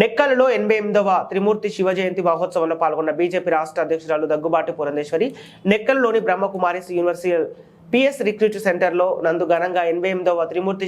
నెక్కలలో ఎనభై ఎనిమిదవ త్రిమూర్తి శివ జయంతి మహోత్సవంలో పాల్గొన్న బీజేపీ రాష్ట్ర అధ్యక్షురాలు Daggubati Purandeswari నెక్కలలోని Brahma Kumaris university P S recruit సెంటర్లో నందు ఘనంగా ఎనభై ఎనిమిదవ త్రిమూర్తి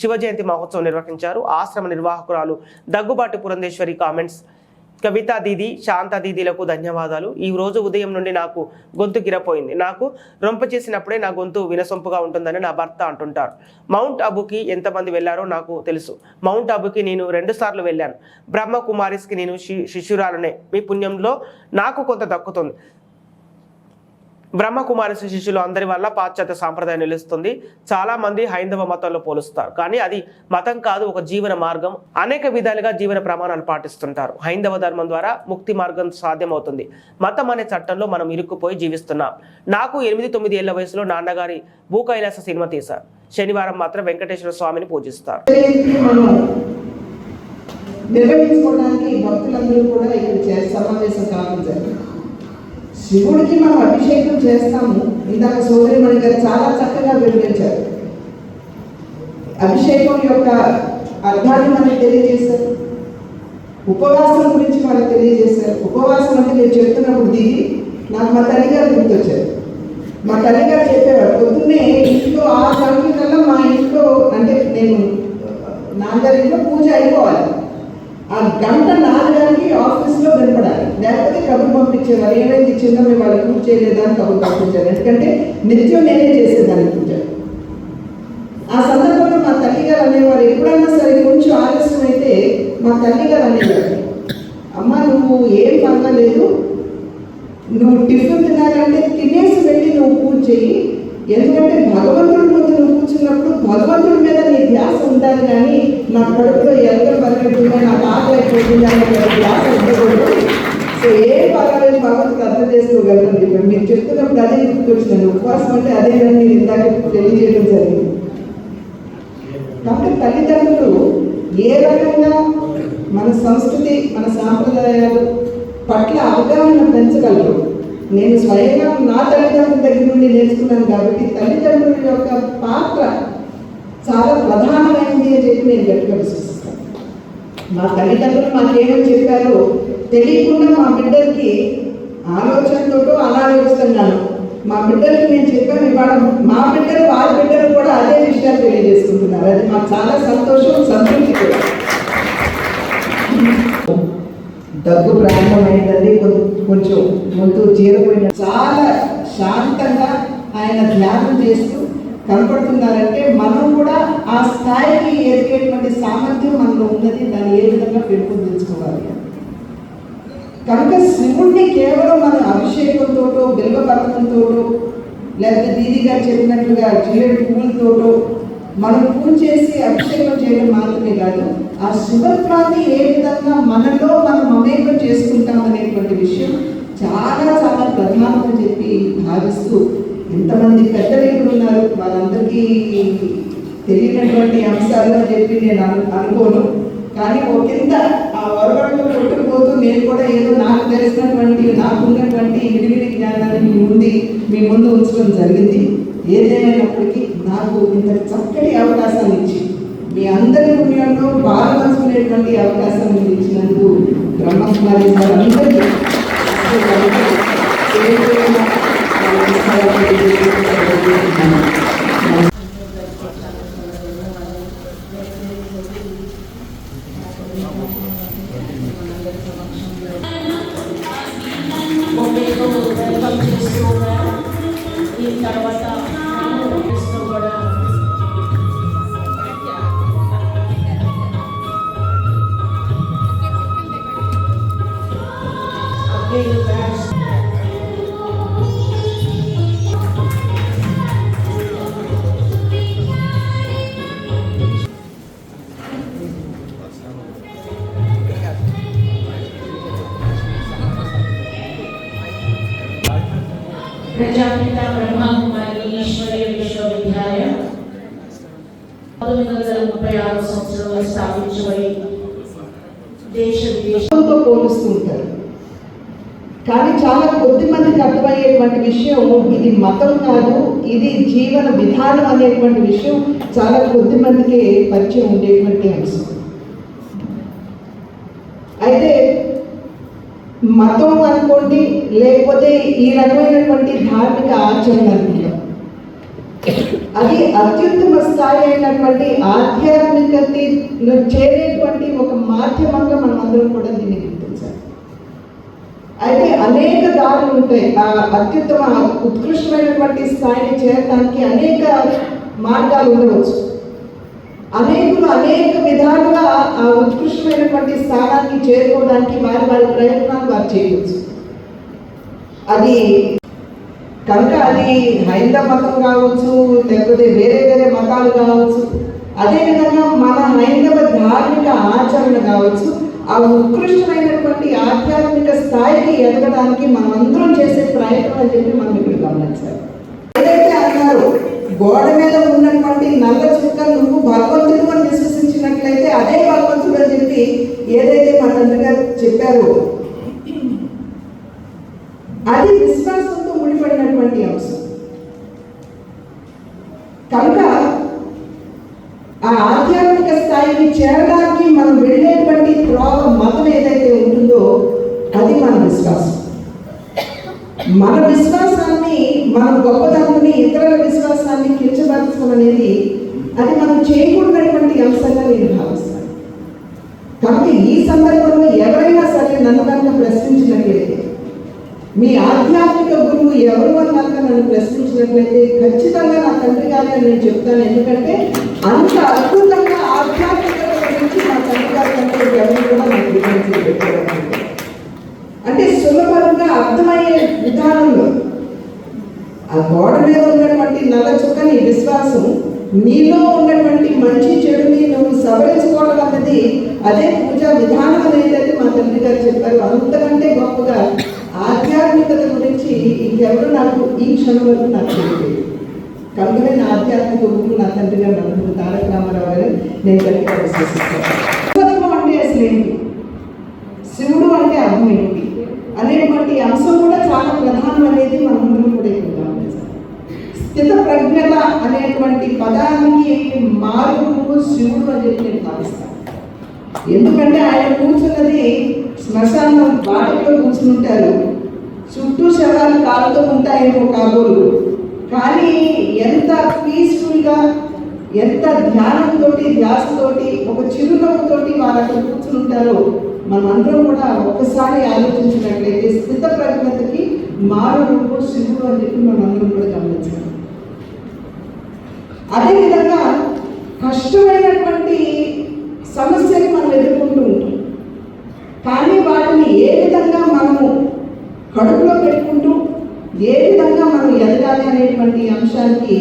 శివ జయంతి మహోత్సవం నిర్వహించారు. ఆశ్రమ నిర్వాహకురాలు దగ్గుబాటి పురంధేశ్వరి కామెంట్స్ కవితా దీది శాంత దీదీలకు ధన్యవాదాలు. ఈ రోజు ఉదయం నుండి నాకు గొంతు గిరపోయింది. నాకు రొంప చేసినప్పుడే నా గొంతు వినసొంపుగా ఉంటుందని నా భర్త అంటుంటారు. మౌంట్ అబుకి ఎంతమంది వెళ్ళారో నాకు తెలుసు. మౌంట్ అబుకి నేను రెండు సార్లు వెళ్ళాను. బ్రహ్మ కుమారిస్కి నేను శి- శిష్యురాలనే. మీ పుణ్యంలో నాకు కొంత దక్కుతుంది. బ్రహ్మకుమారి శిష్యులు అందరి వల్ల పాశ్చాత్య సాంప్రదాయం నిలుస్తుంది. చాలా మంది హైందవ మతంలో పోలుస్తారు. కానీ అది మతం కాదు ఒక జీవన మార్గం. అనేక విధాలుగా జీవన ప్రమాణాలు పాటిస్తుంటారు. హైందవ ధర్మం ద్వారా ముక్తి మార్గం సాధ్యమవుతుంది. మతం అనే చట్టంలో మనం ఇరుక్కుపోయి జీవిస్తున్నాం. నాకు ఎనిమిది తొమ్మిది ఏళ్ళ వయసులో నాన్నగారి భూకైలాస సినిమా తీశారు. శనివారం మాత్రం వెంకటేశ్వర స్వామిని పూజిస్తారు. నిర్వహించుకోవడానికి భక్తులందరూ కూడా ఇక్కడ సమావేశం కావడం జరిగింది. శివుడికి మనం అభిషేకం చేస్తాము. ఇందాక సోదరిమణి గారు చాలా చక్కగా వివరించారు. అభిషేకం యొక్క అర్థాన్ని మనకి తెలియజేశారు. ఉపవాసం గురించి మనకు తెలియజేశారు. ఉపవాసం అంటే నేను చెప్తున్నప్పుడు దిగి నాకు మా తల్లిగారు గుర్తొచ్చారు. మా తల్లిగారు చెప్పేవారు పొద్దున్నే ఇంట్లో ఆ గంటల కల్లా మా ఇంట్లో అంటే నేను నాన్నగారి ఇంట్లో పూజ అయిపోవాలి. ఆ గంట నాన్నగారికి ఆఫీస్లో కనపడాలి లేకపోతే కబురు పంపించేవారు ఏమైంది? చిన్న మేము వాళ్ళు పూజ చేయలేదని కబురు పంపించారు ఎందుకంటే నిత్యం నేనే చేసేదాన్ని పూజ. ఆ సందర్భంలో మా తల్లి గారు అనేవారు ఎప్పుడైనా సరే కొంచెం ఆలస్యం అయితే మా తల్లి గారు అనేవారు అమ్మ నువ్వు ఏం పర్వాలేదు. నువ్వు టిఫిన్ తినాలంటే తినేసి వెళ్ళి నువ్వు పూజ చెయ్యి. ఎందుకంటే భగవంతుడి ముందు నువ్వు కూర్చున్నప్పుడు భగవంతుడి మీద నీ ధ్యాస ఉండాలి కానీ నా కడుపులో ఎంత పరిగెడుతుందో నా ఆకలి అయిపోతుంది అనే ధ్యాస ఉండకూడదు. సో ఏ పర్వాలేదు భగవంతుడు అర్థం చేసుకోగలుగుతుంది ఇప్పుడు మీరు చెప్తున్నప్పుడు అదే గుర్తొచ్చినాను ఉపవాసం అంటే అదే మీరు ఇందాక తెలియజేయడం జరిగింది. కాబట్టి తల్లిదండ్రులు ఏ రకంగా మన సంస్కృతి మన సాంప్రదాయాలు పట్ల అవగాహన పెంచగలరు? నేను స్వయంగా నా తల్లిదండ్రుల దగ్గర నుండి నేర్చుకున్నాను కాబట్టి తల్లిదండ్రుల యొక్క పాత్ర చాలా ప్రధానమైనది అని చెప్పి నేను గట్టిగా విశ్వసిస్తాను. మా తల్లిదండ్రులు మాకేమని చెప్పారో తెలియకుండా మా బిడ్డలకి ఆలోచనతో అలా ఆలోచిస్తున్నాను మా బిడ్డలకి నేను చెప్పాను ఇవాళ మా బిడ్డలు వారి బిడ్డలు కూడా అదే విషయాలు తెలియజేసుకుంటున్నారు. అది మాకు చాలా సంతోషం సంతృప్తి కూడా. దగ్గు ప్రారంభమైందండి కొంచెం ముందు చీరపోయిన చాలా శాంతంగా ఆయన ధ్యానం చేస్తూ కనపడుతున్నారంటే మనం కూడా ఆ స్థాయికి ఎదిగేటువంటి సామర్థ్యం మనలో ఉన్నది. దాన్ని ఏ విధంగా పెంపొందించుకోవాలి కనుక శివుణ్ణి కేవలం మన అభిషేకంతోటో బిల్వపత్రంతోటో లేకపోతే దీది గారు చెప్పినట్లుగా జిల్లెడు పువ్వులతోటో మనం పూజ చేసి అభిషేకం చేయడం మాత్రమే కాదు ఆ శివత్వాన్ని ఏ విధంగా మనలో మనం మమేకం చేసుకుంటాం అనేటువంటి విషయం చాలా చాలా ప్రధానమని చెప్పి భావిస్తూ ఎంతమంది పెద్దలు ఇప్పుడు ఉన్నారు వాళ్ళందరికీ తెలియనటువంటి అంశాలు అని చెప్పి నేను అను అనుకోను. కానీ ఒక కింద ఆ వరవడంలో కొట్టుకుపోతూ నేను కూడా ఏదో నాకు తెలిసినటువంటి నాకున్నటువంటి విడివిడి జ్ఞానాన్ని మీ ముందు మీ ముందు ఉంచడం జరిగింది. ఏదేమైనప్పటికీ నాకు ఇంత చక్కటి అవకాశాన్ని ఇచ్చి మీ అందరి పుణ్యంలో పాల్పంచుకునేటువంటి అవకాశం మీరు ఇచ్చినందుకు బ్రహ్మకుమారి గారు అందరికీ అనేటువంటి విషయం ఇది మతం కాదు ఇది జీవన విధానం అనేటువంటి విషయం చాలా కొద్ది మందికి పరిచయం ఉండేటువంటి అంశం. అయితే మతం అనుకోండి లేకపోతే ఈ రకమైనటువంటి ధార్మిక ఆచరణ అనుకుంటాం అది అత్యుత్తమ స్థాయి అయినటువంటి ఆధ్యాత్మికతను చేరేటువంటి ఒక మాధ్యమంగా మనం అందరం కూడా దీన్ని అయితే అనేక దారులు ఉంటాయి. ఆ అత్యుత్తమ ఉత్కృష్టమైనటువంటి స్థాయిని చేరడానికి అనేక మార్గాలు ఉండవచ్చు. అనేకులు అనేక విధాలుగా ఆ ఉత్కృష్టమైనటువంటి స్థానానికి చేరుకోవడానికి వారి వారి ప్రయత్నాలు వారు చేయవచ్చు. అది కనుక అది హైందవ మతం కావచ్చు లేకపోతే వేరే వేరే మతాలు కావచ్చు అదేవిధంగా మన హైందవ ధార్మిక ఆచరణ కావచ్చు ఆ ఉత్కృష్టమైనటువంటి ఆధ్యాత్మిక స్థాయికి ఎదగడానికి మనమందరం చేసే ప్రయత్నం అని చెప్పి మనం ఇక్కడ గమనించాలి. ఏదైతే అన్నారు గోడ మీద ఉన్నటువంటి నల్ల చుక్క నువ్వు భగవంతుడు అని విశ్వసించినట్లయితే అదే భగవంతుడు అని చెప్పి ఏదైతే మా తండ్రి గారు చెప్పారో అది విశ్వాసం ముడిపడినటువంటి అంశం కనుక ఆ ఆధ్యాత్మిక స్థాయికి చేరడానికి మనం వెళ్ళేటువంటి త్రోవ మతం ఏదైతే ఉంటుందో అది మన విశ్వాసం. మన విశ్వాసాన్ని మన గొప్పతనాన్ని ఇతరుల విశ్వాసాన్ని కించపరచడం అనేది అది మనం చేయకూడనటువంటి అంశంగా నేను భావిస్తాను. కాబట్టి ఈ సందర్భంలో ఎవరైనా సరే నన్ను కనుక ప్రశ్నించినట్లయితే మీ ఆధ్యాత్మిక గురువు ఎవరు అని కనుక నన్ను ప్రశ్నించినట్లయితే ఖచ్చితంగా నా తండ్రి గారిని నేను చెప్తాను. ఎందుకంటే అంత అద్భుతంగా నుంచి మా తండ్రి గారి కంటే కూడా నాకు వివరించి అంటే సులభంగా అర్థమయ్యే విధానంలో. ఆ గోడ మీద ఉన్నటువంటి నల్ల చుక్కని విశ్వాసం నీలో ఉన్నటువంటి మంచి చెడుని నువ్వు సవరించుకోవడం అన్నది అదే పూజా విధానం అనేది మా తండ్రి గారు చెప్పారు. అంతకంటే గొప్పగా ఆధ్యాత్మికత గురించి ఇంకెవరు నాకు ఈ క్షణం నాకు తెలియదు కనుకనే నా ఆధ్యాత్మిక గురువు నా తండ్రి గారు నన్ను తారక రామారావు గారు నేను కనుక విశ్వసిస్తాను అంటే అసలు ఏంటి? శివుడు అంటే అర్థం ఏంటి? అనేటువంటి అంశం కూడా చాలా ప్రధానం అనేది ముందు కూడా ఇక్కడ స్థిత ప్రజ్ఞత అనేటువంటి పదానికి మారుపు శివుడు అని చెప్పి నేను భావిస్తాను. ఎందుకంటే ఆయన కూర్చున్నది శ్మశానం వాటిలో కూర్చుని ఉంటారు. చుట్టూ శవాలు కాలుతూ ఉంటాయేమో కాబోలు. కానీ ఎంత పీస్ఫుల్గా ఎంత ధ్యానంతో ధ్యాసతోటి ఒక చిరునవ్వుతోటి వారు అక్కడ కూర్చుంటారో మనమందరం కూడా ఒకసారి ఆలోచించినట్లయితే స్థిత ప్రజ్ఞతకి మారు రూపు శివుడు అని చెప్పి మనం కూడా గమనించాలి అదేవిధంగా కష్టమైనటువంటి సమస్యని మనం ఎదుర్కొంటూ ఉంటాం. కానీ వాటిని ఏ విధంగా మనము కడుపులో పెట్టుకుంటూ ఏ విధంగా మనం ఎదగాలి అనేటువంటి అంశానికి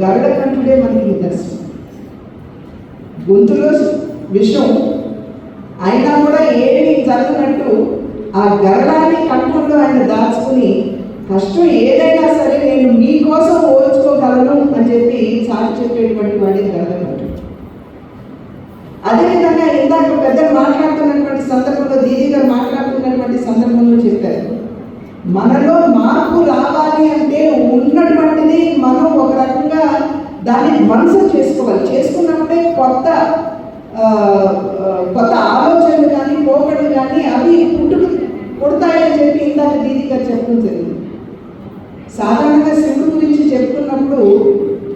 గరుడకంఠుడే మనకి నిదర్శనం గొంతులో విషం అయినా కూడా ఏమి జరగనట్టు ఆ గరడాన్ని కంఠంలో ఆయన దాచుకుని కష్టం ఏదైనా సరే నేను మీకోసం ఓర్చుకోగలను అని చెప్పి చాటి చెప్పేటువంటి వాడే గరడకంఠుడు అదేవిధంగా ఇందాక పెద్దలు మాట్లాడుతున్నటువంటి సందర్భంలో దీది గారు మాట్లాడుతున్నటువంటి సందర్భంలో చెప్పారు. మనలో మార్పు రావాలి అంటే ఉన్నటువంటిది మనం ఒక రకంగా దాన్ని మనసు చేసుకోవాలి. చేసుకున్నప్పుడే కొత్త కొత్త ఆలోచనలు కానీ పోకడలు కానీ అవి పుట్టుకు పుడతాయని చెప్పి ఇందాక దీది గారు చెప్పడం జరిగింది. సాధారణంగా శివుడు గురించి చెప్తున్నప్పుడు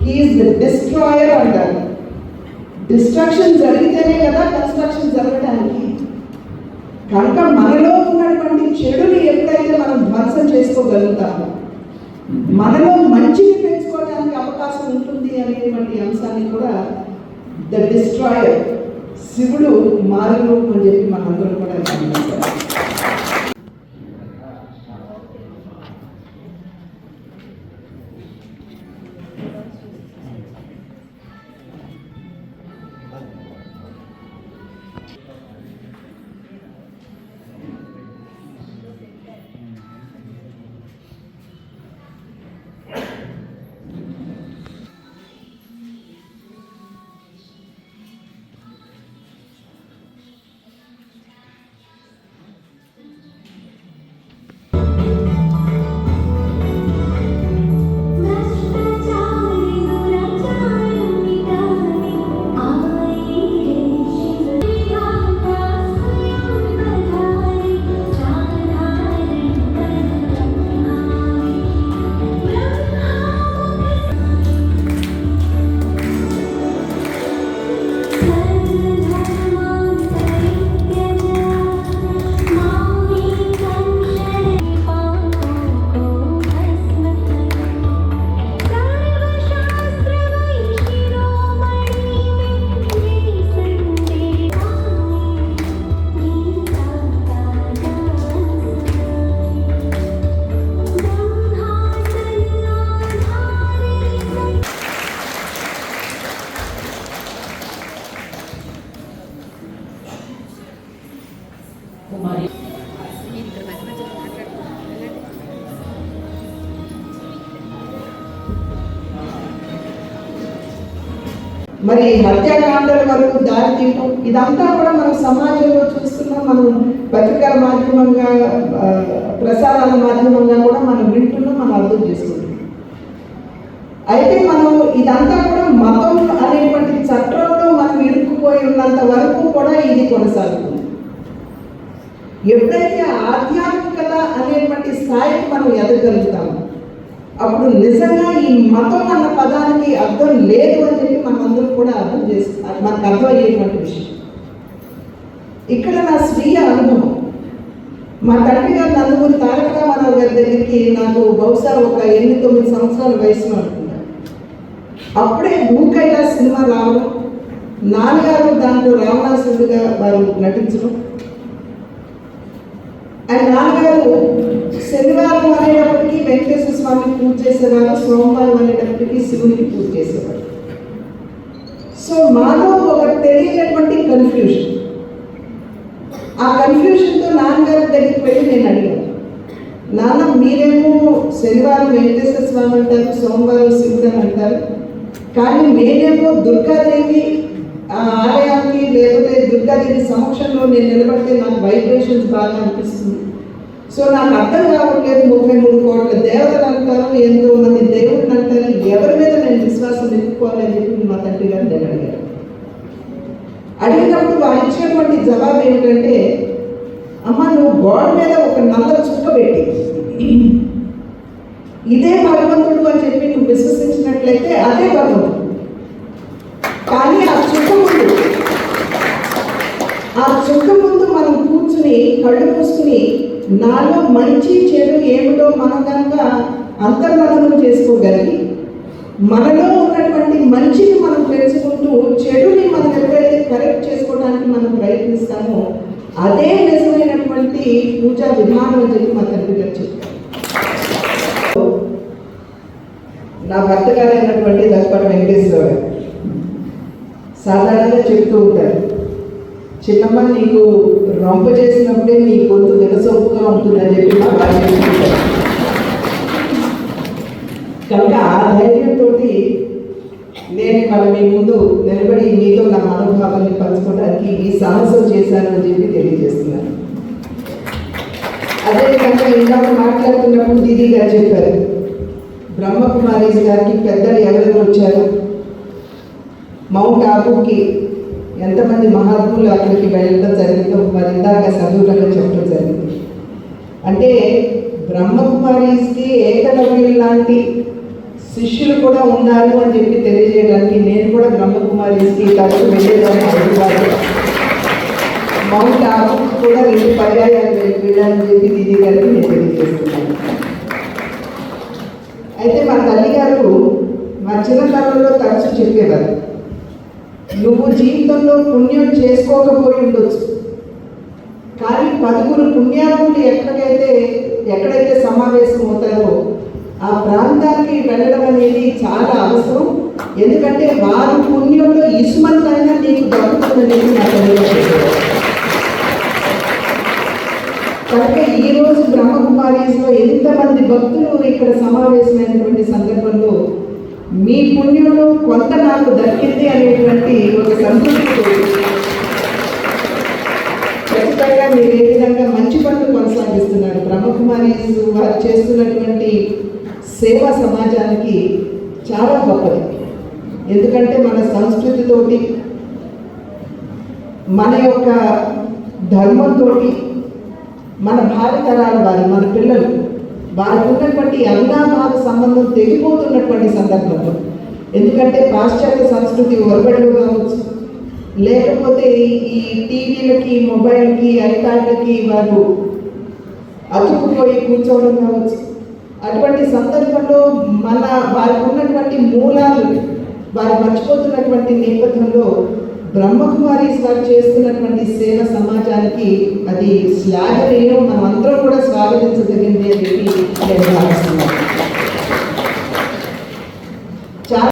హీఈస్ ద డిస్ట్రాయర్ అంటారు. డిస్ట్రక్షన్ జరిగితేనే కదా కన్స్ట్రక్షన్ జరగడానికి కనుక మనలో ఉన్నటువంటి చెడుని ఎప్పుడైతే మనం ధ్వంసం చేసుకోగలుగుతామో మనలో మంచిని పెంచుకోవడానికి అవకాశం ఉంటుంది అనేటువంటి అంశాన్ని కూడా ద డిస్ట్రాయర్ శివుడు మారు అని చెప్పి మనందరూ కూడా గమనించాలి. కుమారి. మరి హత్యాకాండల వరకు దారి తీయటం ఇదంతా కూడా మనం సమాజంలో చూస్తున్నాం మనం పత్రికల మాధ్యమంగా ప్రసారాల మాధ్యమంగా కూడా మనం వింటున్నాం మనం అర్థం చేసుకుంటున్నాం. అయితే మనం ఇదంతా కూడా మతం అనేటువంటి చట్టంలో మనం ఇరుక్కుపోయి ఉన్నంత వరకు కూడా ఇది కొనసాగుతుంది. ఎప్పుడైతే ఆధ్యాత్మికత అనేటువంటి స్థాయికి మనం ఎదగలుగుతాము అప్పుడు నిజంగా ఈ మతం అన్న పదానికి అర్థం లేదు అని చెప్పి మనందరం కూడా అర్థం చేసి మనకు అర్థమయ్యేటువంటి విషయం. ఇక్కడ నా స్వీయ అనుభవం. మా తండ్రి గారు నందమూరి తారక రామారావు గారి దగ్గరికి నాకు బహుశా ఒక ఎనిమిది తొమ్మిది సంవత్సరాల వయసులో అనుకుంటా. అప్పుడే భూకైలా సినిమా రావడం నాన్నగారు దాంట్లో రావణాసుడిగా వారు నటించడం ఆయన నాన్నగారు శనివారం అనేటప్పటికీ వెంకటేశ్వర స్వామికి పూజ చేసేవారు సోమవారం అనేటప్పటికీ శివునికి పూజ చేసేవారు. సో మాలో ఒక తెలియనటువంటి కన్ఫ్యూజన్ ఆ కన్ఫ్యూజన్తో నాన్నగారి దగ్గరికి వెళ్ళి నేను అడిగాను. నాన్న మీరేమో శనివారం వెంకటేశ్వర స్వామి అంటారు సోమవారం శివుడు అని అంటారు. కానీ నేనేమో దుర్గాదేవి ఆ ఆలయానికి లేకపోతే దుర్గాదేవి సమక్షంలో నేను నిలబడితే నాకు వైబ్రేషన్స్ బాగా అనిపిస్తుంది. సో నాకు అర్థం కావట్లేదు ముప్పై మూడు కోట్ల దేవతలు అంటారు ఎంతో మంది దేవుళ్ళు అంటారు ఎవరి మీద నేను విశ్వాసం నిలుపుకోవాలని చెప్పి మా తండ్రి గారు నేను అడిగారు. అడిగినప్పుడు వారు ఇచ్చినటువంటి జవాబు ఏమిటంటే అమ్మ నువ్వు గోడ మీద ఒక నల్ల చుక్క పెట్టి ఇదే భగవంతుడు అని చెప్పి నువ్వు విశ్వసించినట్లయితే అదే భగవంతుడు. కానీ ఆ చుక్క ముందు ఆ చుక్క ముందు మనం కూర్చుని కళ్ళు మూసుకుని నాలో మంచి చెడు ఏమిటో మనం కనుక అంతర్మనం చేసుకోగలిగి మనలో ఉన్నటువంటి మంచిని మనం తెలుసుకుంటూ చెడుని మనం ఎప్పుడైతే కరెక్ట్ చేసుకోవడానికి మనం ప్రయత్నిస్తామో అదే నిజమైనటువంటి పూజా విధానం అని చెప్పి మా తండ్రి గారు చెప్తారు నా భర్త గారైనటువంటి దశపటి వెంకటేశ్వర గారు. సాధారణంగా చెప్తూ ఉంటారు. చిన్నమ్మ నీకు రొంప చేసినప్పుడే నీ గొంతు వినసొప్పుగా ఉంటుందని చెప్పి కనుక ఆ ధైర్యంతో నేను ఇవాళ మీ ముందు నిలబడి మీతో నా మనోభావాన్ని పంచుకోవడానికి ఈ సాహసం చేశాను అని చెప్పి తెలియజేస్తున్నాను అదేవిధంగా ఇందాక మాట్లాడుతున్నప్పుడు దీదీ గారు చెప్పారు. బ్రహ్మకుమారీస్ గారికి పెద్దలు ఎవరెవరు వచ్చారు? మౌంట్ ఆబుకి ఎంతమంది మహాత్ములు అక్కడికి వెళ్ళడం జరిగిందో మరి ఇందాక సదువులలో చెప్పడం జరిగింది. అంటే బ్రహ్మకుమారీస్కి ఏకలవ్యులు లాంటి శిష్యులు కూడా ఉన్నారు అని చెప్పి తెలియజేయడానికి నేను కూడా బ్రహ్మకుమారీస్కి తరచు వెళ్ళేదాన్ని అడుగుతాను. మౌంట్ ఆబు కూడా రెండు పర్యాయాలు వెళ్ళాలని చెప్పి దీది గారికి నేను తెలియజేస్తున్నాను. అయితే మా తల్లి గారు మా చిన్నతనంలో తరచు చెప్పేవారు. నువ్వు జీవితంలో పుణ్యం చేసుకోకపోయి ఉండొచ్చు. కానీ పదుగురు పుణ్యాత్ములు ఎక్కడికైతే ఎక్కడైతే సమావేశం అవుతారో ఆ ప్రాంతానికి వెళ్ళడం అనేది చాలా అవసరం. ఎందుకంటే వారి పుణ్యంలో ఇసుమంతైనా నీకు దొరుకుతుందనేది నాకు కనుక ఈరోజు బ్రహ్మకుమారీస్లో ఎంతమంది భక్తులు ఇక్కడ సమావేశమైనటువంటి సందర్భంలో మీ పుణ్యంలో కొంత నాకు దక్కింది అనేటువంటి సంతృప్తితో ఖచ్చితంగా మీరు ఏ విధంగా మంచి పనులు కొనసాగిస్తున్నారు? బ్రహ్మకుమారి వారు చేస్తున్నటువంటి సేవ సమాజానికి చాలా గొప్పది. ఎందుకంటే మన సంస్కృతితోటి మన యొక్క ధర్మంతోటి మన భావితరాల వారు మన పిల్లలు వారికి ఉన్నటువంటి అవినాభావ సంబంధం తెగిపోతున్నటువంటి సందర్భంలో. ఎందుకంటే పాశ్చాత్య సంస్కృతి ఒరబడిలో కావచ్చు లేకపోతే ఈ టీవీలకి మొబైల్కి ఐప్యాడ్లకి వారు అతుక్కుపోయి కూర్చోవడం కావచ్చు. అటువంటి సందర్భంలో మన వారికి ఉన్నటువంటి మూలాలు వారు మర్చిపోతున్నటువంటి నేపథ్యంలో బ్రహ్మకుమారి సార్ చేస్తున్నటువంటి సేవ సమాజానికి అది శ్లాఘనీయం. మనం అందరం కూడా స్వాగతించదగింది అని చెప్పి నేను భావిస్తున్నాను.